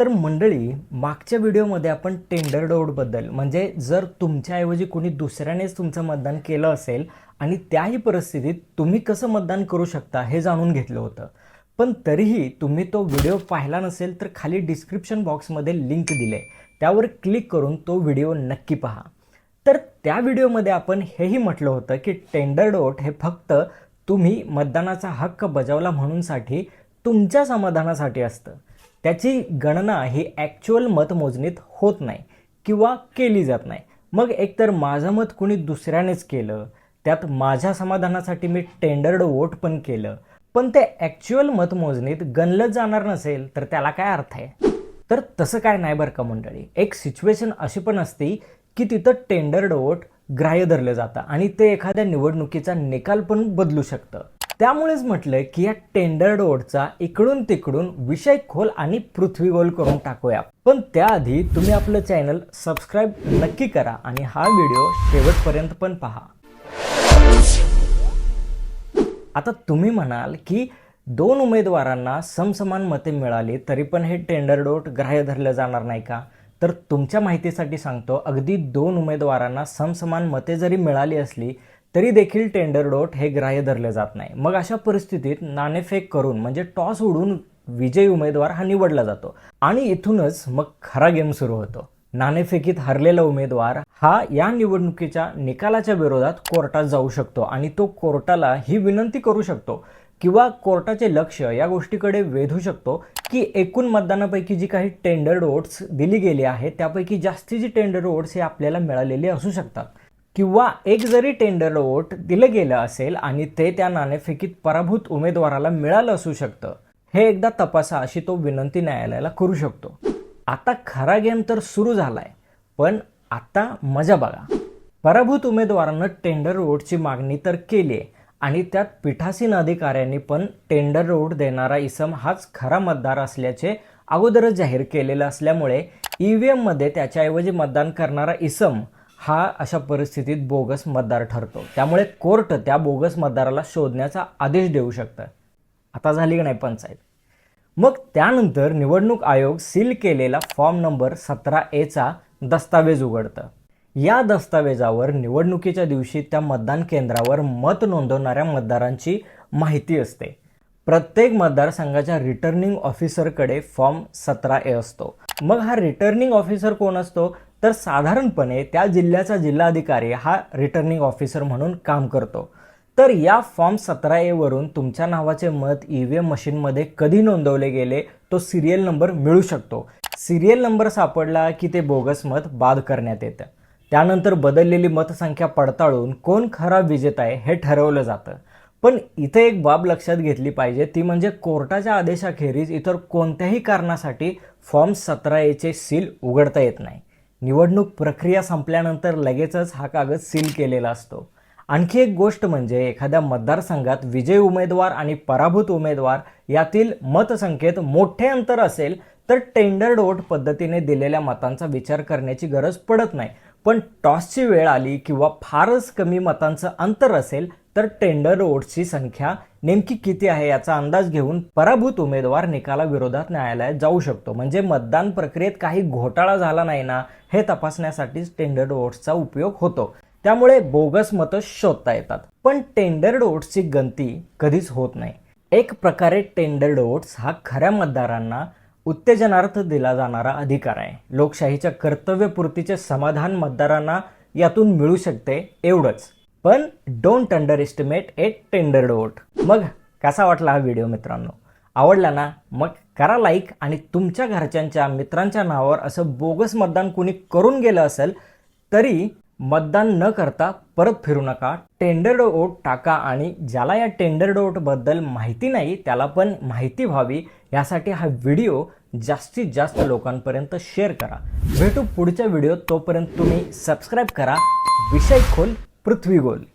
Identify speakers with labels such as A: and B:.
A: तर मंडळी मागच्या व्हिडिओमध्ये आपण टेंडर डोडबद्दल म्हणजे जर तुमच्याऐवजी कोणी दुसऱ्यानेच तुमचं मतदान केलं असेल आणि त्याही परिस्थितीत तुम्ही कसं मतदान करू शकता हे जाणून घेतलं होतं. पण तरीही तुम्ही तो व्हिडिओ पाहिला नसेल तर खाली डिस्क्रिप्शन बॉक्समध्ये लिंक दिले. त्यावर क्लिक करून तो व्हिडिओ नक्की पहा. तर त्या व्हिडिओमध्ये आपण हेही म्हटलं होतं की टेंडर डोट हे फक्त तुम्ही मतदानाचा हक्क बजावला म्हणूनसाठी तुमच्या समाधानासाठी असतं. त्याची गणना ही ॲक्च्युअल मतमोजणीत होत नाही किंवा केली जात नाही. मग एकतर माझं मत कुणी दुसऱ्यानेच केलं त्यात माझ्या समाधानासाठी मी टेंडर्ड वोट पण केलं पण ते ॲक्च्युअल मतमोजणीत गणलं जाणार नसेल तर त्याला काय अर्थ आहे? तर तसं काय नाही बरं का मंडळी. एक सिच्युएशन अशी पण असते की तिथं टेंडर्ड वोट ग्राह्य धरलं जातं आणि ते एखाद्या निवडणुकीचा निकाल पण बदलू शकतं. त्यामुळेच म्हटलं की या टेंडर वोटचा इकडून तिकडून विषय खोल आणि पृथ्वी गोल करून टाकूया. पण त्याआधी तुम्ही आपलं चॅनल सबस्क्राईब नक्की करा आणि हा व्हिडिओ शेवटपर्यंत पण पहा. आता तुम्ही म्हणाल की दोन उमेदवारांना समसमान मते मिळाली तरी पण हे टेंडर डोट ग्राह्य धरलं जाणार नाही का? तर तुमच्या माहितीसाठी सांगतो अगदी दोन उमेदवारांना समसमान मते जरी मिळाली असली तरी देखील टेंडर डोट हे ग्राह्य धरले जात नाही. मग अशा परिस्थितीत नाणेफेक करून म्हणजे टॉस उडून विजयी उमेदवार हा निवडला जातो. आणि इथूनच मग खरा गेम सुरू होतो. नाणेफेकीत हरलेला उमेदवार हा या निवडणुकीच्या निकालाच्या विरोधात कोर्टात जाऊ शकतो आणि तो कोर्टाला ही विनंती करू शकतो किंवा कोर्टाचे लक्ष या गोष्टीकडे वेधू शकतो की एकूण मतदानापैकी जी काही टेंडर वोट्स दिली गेली आहे त्यापैकी जास्तीची टेंडर वोट्स हे आपल्याला मिळालेली असू शकतात. किंवा एक जरी टेंडर वोट दिलं गेलं असेल आणि ते त्या नाणेफेकीत पराभूत उमेदवाराला मिळालं असू शकतं हे एकदा तपासा अशी तो विनंती न्यायालयाला करू शकतो. आता खरा गेम तर सुरू झालाय पण आता मजा बघा. पराभूत उमेदवारानं टेंडर वोटची मागणी तर केली आहे आणि त्यात पीठासीन अधिकाऱ्यांनी पण टेंडर वोट देणारा इसम हाच खरा मतदार असल्याचे अगोदरच जाहीर केलेलं असल्यामुळे ईव्हीएममध्ये त्याच्याऐवजी मतदान करणारा इसम हा अशा परिस्थितीत बोगस मतदार ठरतो. त्यामुळे कोर्ट त्या बोगस मतदाराला शोधण्याचा आदेश देऊ शकतं. आता झाली की नाही पंचायत? मग त्यानंतर निवडणूक आयोग सील केलेला फॉर्म नंबर सतरा एचा दस्तावेज उघडतं. या दस्तावेजावर निवडणुकीच्या दिवशी त्या मतदान केंद्रावर मत नोंदवणाऱ्या मतदारांची माहिती असते. प्रत्येक मतदारसंघाच्या रिटर्निंग ऑफिसरकडे फॉर्म सतरा ए असतो. मग हा रिटर्निंग ऑफिसर कोण असतो? तर साधारणपणे त्या जिल्ह्याचा जिल्हाधिकारी हा रिटर्निंग ऑफिसर म्हणून काम करतो. तर या फॉर्म सतरा ए वरून तुमच्या नावाचे मत ईव्हीएम मशीनमध्ये कधी नोंदवले गेले? तो सिरियल नंबर मिळू शकतो. सिरियल नंबर सापडला की ते बोगस मत बाद करण्यात येतं. त्यानंतर बदललेली मतसंख्या पडताळून कोण खरा विजेता आहे हे ठरवलं जातं. पण इथे एक बाब लक्षात घेतली पाहिजे ती म्हणजे कोर्टाच्या आदेशाखेरीज इतर कोणत्याही कारणासाठी फॉर्म सतरा एचे सील उघडता येत नाही. निवडणूक प्रक्रिया संपल्यानंतर लगेचच हा कागद सील केलेला असतो. आणखी एक गोष्ट म्हणजे एखाद्या मतदारसंघात विजयी उमेदवार आणि पराभूत उमेदवार यातील मतसंख्येत मोठे अंतर असेल तर टेंडर वोट पद्धतीने दिलेल्या मतांचा विचार करण्याची गरज पडत नाही. पण टॉसची वेळ आली किंवा फारच कमी मतांचं अंतर असेल तर टेंडर वोट्सची संख्या नेमकी किती आहे याचा अंदाज घेऊन पराभूत उमेदवार निकालाविरोधात न्यायालयात जाऊ शकतो. म्हणजे मतदान प्रक्रियेत काही घोटाळा झाला नाही ना हे तपासण्यासाठीच टेंडर वोट्सचा उपयोग होतो. त्यामुळे बोगस मतं शोधता येतात. पण टेंडर वोट्सची गणती कधीच होत नाही. एक प्रकारे टेंडर वोट्स हा खऱ्या मतदारांना उत्तेजनार्थ दिला जाणारा अधिकार आहे. लोकशाहीच्या कर्तव्यपूर्तीचे समाधान मतदारांना यातून मिळू शकते एवढंच. पण don't underestimate a tender vote मग कसा वाटला हा व्हिडिओ मित्रांनो? आवडला ना? मग करा लाईक आणि तुमच्या घरच्यांच्या मित्रांच्या नावावर असं बोगस मतदान कुणी करून गेलं असेल तरी मतदान न करता परत फिरू नका. टेंडर वोट टाका आणि ज्याला या टेंडरबद्दल माहिती नाही त्याला पण माहिती व्हावी. यासाठी हा व्हिडिओ जास्तीत जास्त लोकांपर्यंत शेअर करा. भेटू पुढच्या व्हिडिओत तोपर्यंत तुम्ही सबस्क्राईब करा. विषय खोल पृथ्वी गोल